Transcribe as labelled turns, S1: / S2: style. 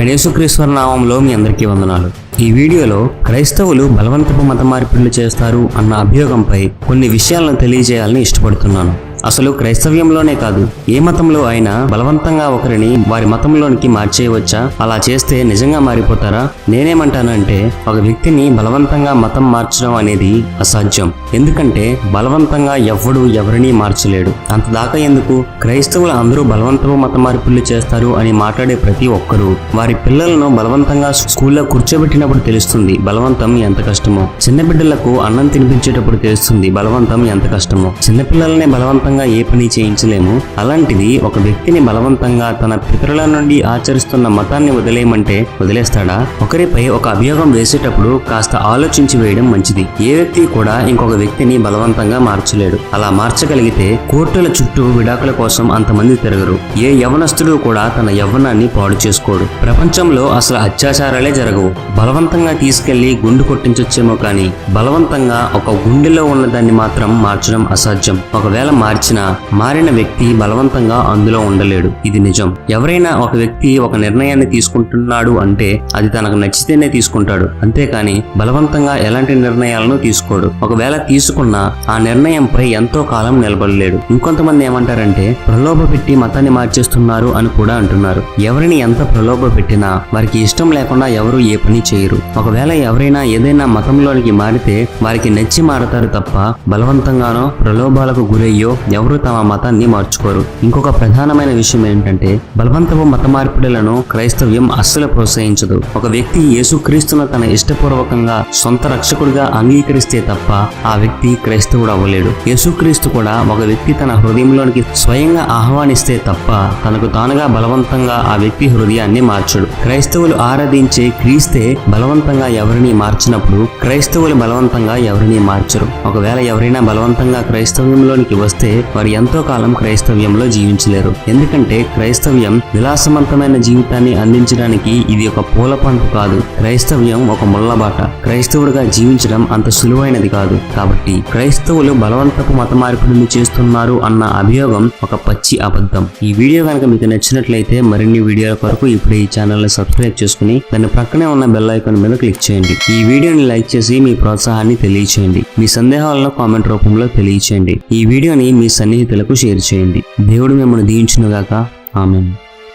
S1: యేసుక్రీశ్వర నామంలో మీ అందరికీ వందనాలు. ఈ వీడియోలో క్రైస్తవులు బలవంతపు మత మార్పిడులు చేస్తారు అన్న అభియోగంపై కొన్ని విషయాలను తెలియజేయాలని ఇష్టపడుతున్నాను. అసలు క్రైస్తవ్యంలోనే కాదు ఏ మతంలో అయినా బలవంతంగా ఒకరిని వారి మతంలోనికి మార్చేయవచ్చా? అలా చేస్తే నిజంగా మారిపోతారా? నేనేమంటానంటే ఒక వ్యక్తిని బలవంతంగా మతం మార్చడం అనేది అసాధ్యం. ఎందుకంటే బలవంతంగా ఎవ్వడు ఎవరిని మార్చలేడు. అంత దాకా ఎందుకు? క్రైస్తవులు అందరూ బలవంతపు మత మార్పులు చేస్తారు అని మాట్లాడే ప్రతి ఒక్కరూ. వారి పిల్లలను బలవంతంగా స్కూల్లో కూర్చోబెట్టినప్పుడు తెలుస్తుంది బలవంతం ఎంత కష్టమో. చిన్న బిడ్డలకు అన్నం తినిపించేటప్పుడు తెలుస్తుంది బలవంతం ఎంత కష్టమో. చిన్నపిల్లలనే బలవంతంగా ఏ పని చేయించలేము. అలాంటిది ఒక వ్యక్తిని బలవంతంగా తన పితరుల నుండి ఆచరిస్తున్న మతాన్ని వదిలేయమంటే వదిలేస్తాడా? ఒకరిపై ఒక అభియోగం వేసేటప్పుడు కాస్త ఆలోచించి వేయడం మంచిది. ఏ వ్యక్తి కూడా ఇంకొక వ్యక్తిని బలవంతంగా మార్చలేడు. అలా మార్చగలిగితే కోర్టుల చుట్టూ విడాకుల కోసం అంతమంది తిరగరు. ఏ యవనస్తుడు కూడా తన యవ్వనాన్ని పాడు చేసుకోడు. ప్రపంచంలో అసలు అత్యాచారాలే జరగవు. బలవంతంగా తీసుకెళ్ళి గుండు కొట్టించొచ్చేమో కానీ బలవంతంగా ఒక గుండెలో ఉన్న దాన్ని మాత్రం మార్చడం అసాధ్యం. ఒకవేళ మార్చినా మారిన వ్యక్తి బలవంతంగా అందులో ఉండలేడు. ఇది నిజం. ఎవరైనా ఒక వ్యక్తి ఒక నిర్ణయాన్ని తీసుకుంటున్నాడు అంటే అది తనకు నచ్చితేనే తీసుకుంటాడు. అంతేకాని బలవంతంగా ఎలాంటి నిర్ణయాలను తీసుకోడు. ఒకవేళ తీసుకున్నా ఆ నిర్ణయంపై ఎంతో కాలం నిలబడలేడు. ఇంకొంతమంది ఏమంటారంటే ప్రలోభ పెట్టి మతాన్ని మార్చేస్తున్నారు అని కూడా అంటున్నారు. ఎవరిని ఎంత ప్రలోభ పెట్టినా వారికి ఇష్టం లేకుండా ఎవరు ఏ పని చేయరు. ఒకవేళ ఎవరైనా ఏదైనా మతంలోనికి మారితే వారికి నచ్చి మారతారు తప్ప బలవంతంగానో ప్రలోభాలకు గురయ్యో ఎవరు తమ మతాన్ని మార్చుకోరు. ఇంకొక ప్రధానమైన విషయం ఏంటంటే బలవంతపు మత మార్పిడులను క్రైస్తవ్యం అస్సలు ప్రోత్సహించదు. ఒక వ్యక్తి యేసుక్రీస్తును తన ఇష్టపూర్వకంగా సొంత రక్షకుడిగా అంగీకరిస్తే తప్ప ఆ వ్యక్తి క్రైస్తవుడు అవ్వలేడు. యేసుక్రీస్తు కూడా ఒక వ్యక్తి తన హృదయంలోనికి స్వయంగా ఆహ్వానిస్తే తప్ప తనకు తానుగా బలవంతంగా ఆ వ్యక్తి హృదయాన్ని మార్చడు. క్రైస్తవులు ఆరాధించే క్రీస్తే బలవంతంగా ఎవరిని మార్చినప్పుడు క్రైస్తవులు బలవంతంగా ఎవరిని మార్చరు. ఒకవేళ ఎవరైనా బలవంతంగా క్రైస్తవ్యంలోనికి వస్తే వారు ఎంతో కాలం క్రైస్తవ్యంలో జీవించలేరు. ఎందుకంటే క్రైస్తవ్యం విలాసవంతమైన జీవితాన్ని అందించడానికి ఇది ఒక పూల పంపు కాదు. క్రైస్తవ్యం ఒక ముళ్ళబాట. క్రైస్తవుడిగా జీవించడం అంత సులువైనది కాదు. కాబట్టి క్రైస్తవులు బలవంతపు మత మార్పిడులు చేస్తున్నారు అన్న అభియోగం ఒక పచ్చి అబద్ధం. ఈ వీడియో కనుక మీకు నచ్చినట్లయితే మరిన్ని వీడియోల కొరకు ఇప్పుడు ఈ ఛానల్ సబ్స్క్రైబ్ చేసుకుని దాని ప్రక్కనే ఉన్న బెల్ ఐకాన్ మీద క్లిక్ చేయండి. ఈ వీడియోని లైక్ చేసి మీ ప్రోత్సాహాన్ని తెలియచేయండి. మీ సందేహాలను కామెంట్ రూపంలో తెలియచేయండి. ఈ వీడియోని మీ సన్నిహితులకు షేర్ చేయండి. దేవుడు మిమ్మల్ని దీవించునుగాక. ఆమెను.